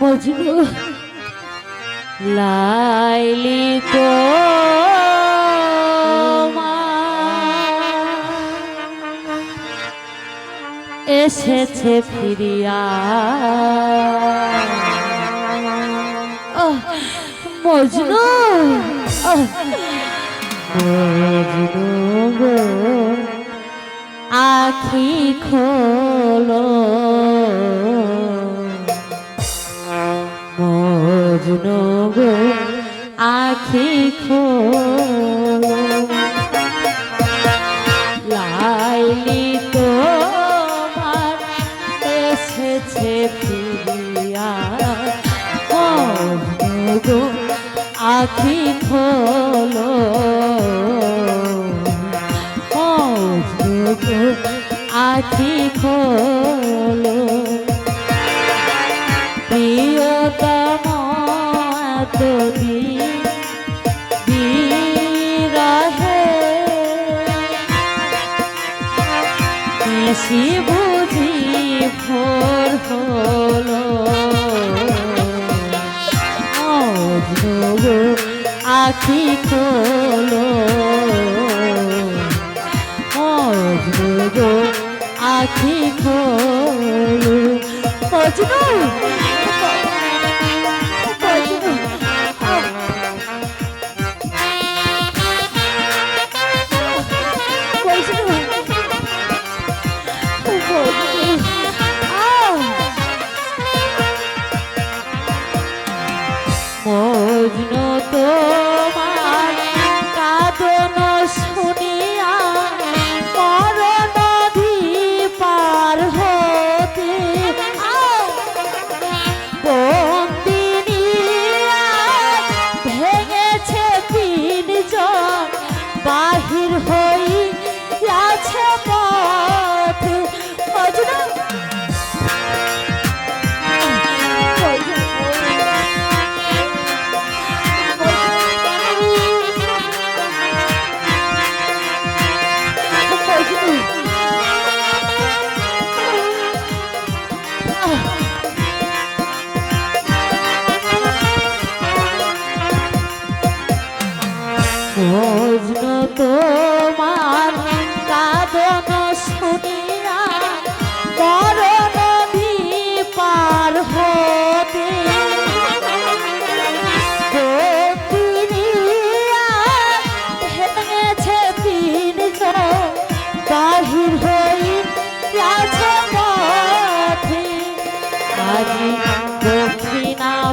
মজনু লাইলি কো এসেছে ফিরিয়া। মজনু মজনু আখি খোলো। মজুন গো আখি খো লাইলি তো তোমার এসেছে ফিরিয়া। গো আখি খোলো। আখি খোলো। আজি বুঝি ভোর হল। আখি খোল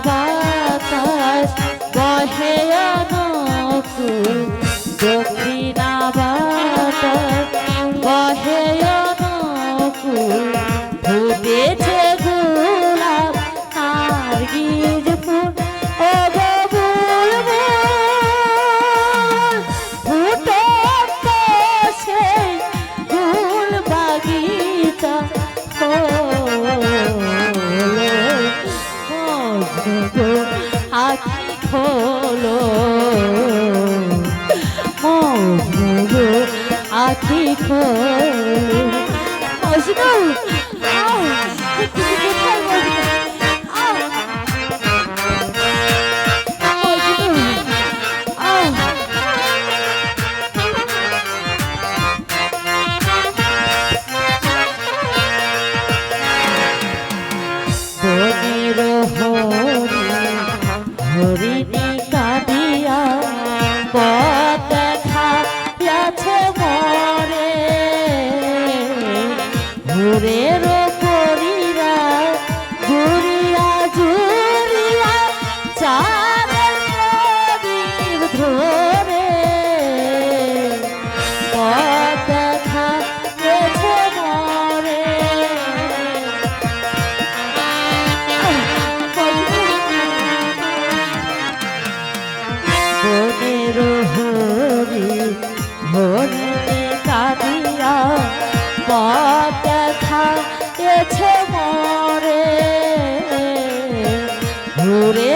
বাতাস বহে অনুকূল লিখো গেছে মরে ঘুরে রয়ে করেছে মরে। ঘুরে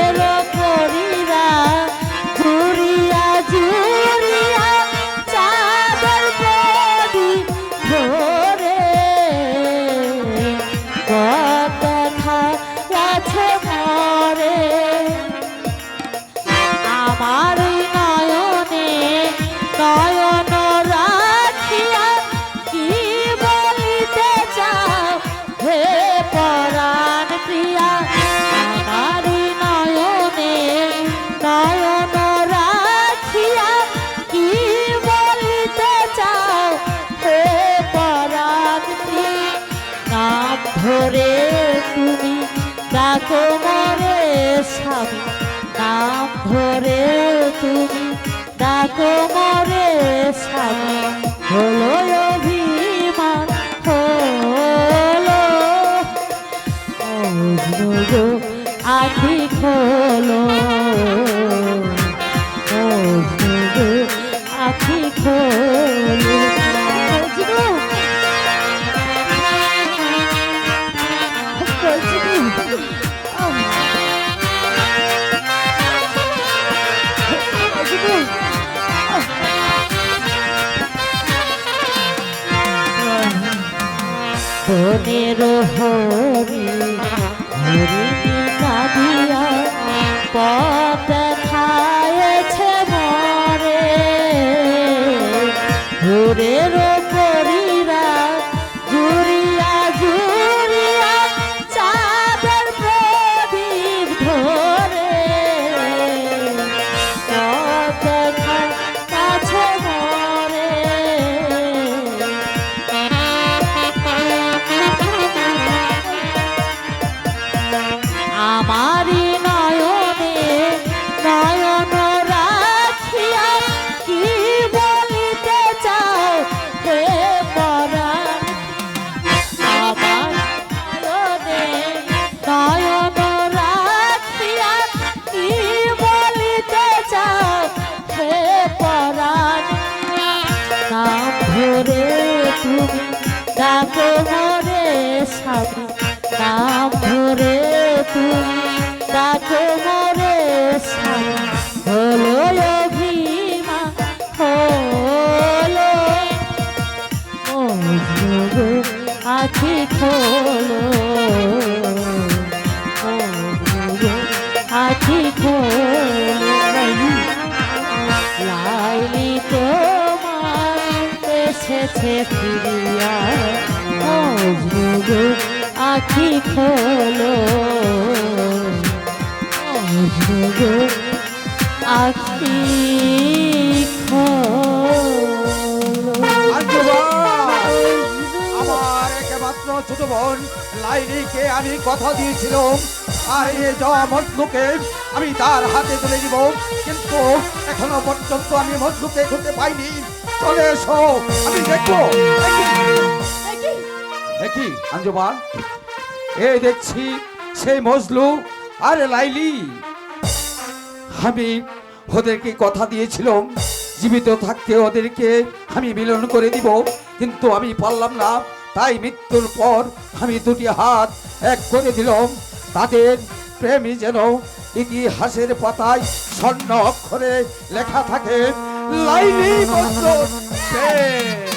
ডাকো মরে স্বামী নাম ধরে তুমি। ডাকো মরে স্বামী হলো অভিমান হলো আখি খোলো বনের হরি হরিণী কাঁদিয়া পথ ডাকো মরে স্বামী নাম ধরে তুমি। ডাকো মরে স্বামী হলো অভিমা হলো আখি খোলো। এসেছে ফিরিয়া মজনু আখি খোলো। মজনু আখি ছোট বোন লাইনিকে আমি কথা দিয়েছিলাম? আর এ যাওয়া মজলুকে আমি তার হাতে তুলে দিব। কিন্তু এখনও পর্যন্ত আমি মজলুকে খুঁজে পাইনি। চলে এসো। আমি দেখব। দেখি। আঞ্জুমান। এই দেখছি সেই মজলু আর লাইলি। আমি ওদেরকে কথা দিয়েছিলাম জীবিত থাকতে ওদেরকে আমি মিলন করে দিব কিন্তু আমি পারলাম না। তাই মৃত্যুর পর আমি দুটি হাত এক করে দিলাম। তাদের প্রেমী যেন ইতিহাসের পাতায় স্বর্ণ অক্ষরে লেখা থাকে। লাইনি বন্ধন প্রেম